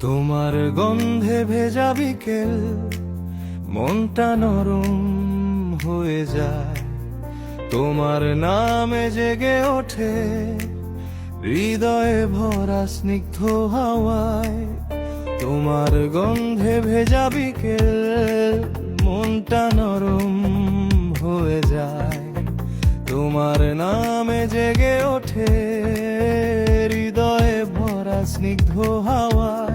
তোমার গন্ধে ভেজা বিকেল, মনটা নরম হয়ে যায়। তোমার নামে জেগে ওঠে হৃদয়ে ভরা স্নিগ্ধ হাওয়ায়। তোমার গন্ধে ভেজা বিকেল, মনটা নরম হয়ে যায়। তোমার নামে জেগে ওঠে হৃদয়ে ভরা স্নিগ্ধ তোমার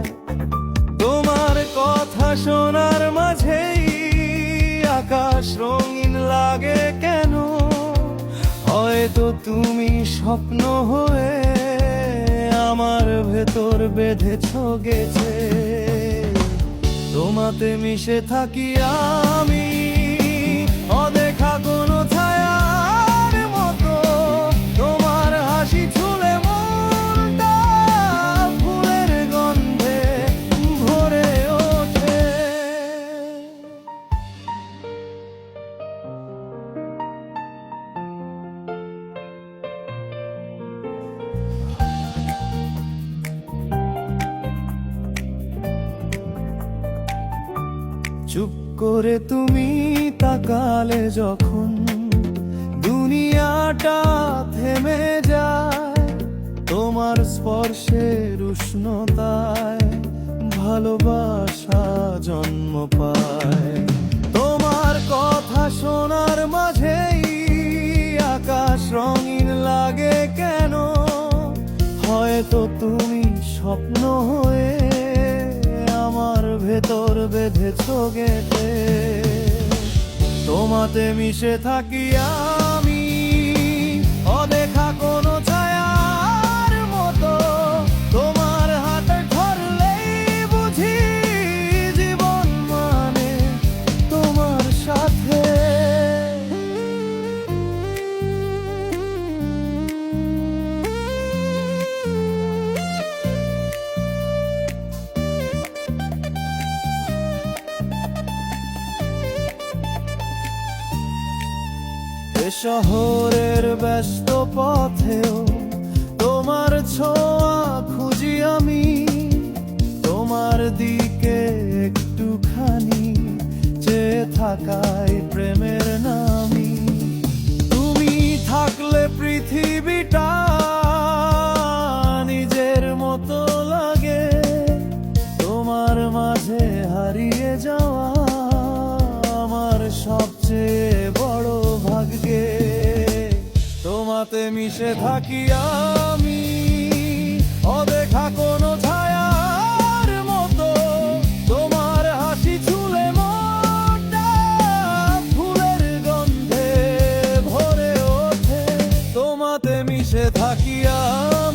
শোনার মাঝেই আকাশ রঙিন লাগে কেন? হয়তো তুমি স্বপ্ন হয়ে আমার ভেতর বেঁধেছ গেছে। তোমাতে মিশে থাকি আমি চুপ করে তুমি তাকালে যখন দুনিয়াটা থেমে যায়, তোমার স্পর্শের উষ্ণতায় ভালোবাসা জন্ম পায়। তোমার কথা শোনার মাঝেই আকাশ রঙিন লাগে কেন? হয়তো তুমি স্বপ্ন হয়ে আমার ভেতর বেঁধেছ গেতে তোমাতে মিশে থাকি শহরের ব্যস্ত পথেও তোমার ছোঁয়া খুঁজি আমি। তোমার দিকে একটুখানি চেয়ে থাকাই প্রেমের নামি তুমি থাকলে পৃথিবীটা নিজের মতো লাগে। তোমার মাঝে হারিয়ে যাওয়া তোমাতে মিশে থাকি আমি। অদেখা কোনো ছায়ার মতো। তোমার হাসি ছুলে ফুলের গন্ধে ভরে ওঠে। তোমাতে মিশে থাকি আমি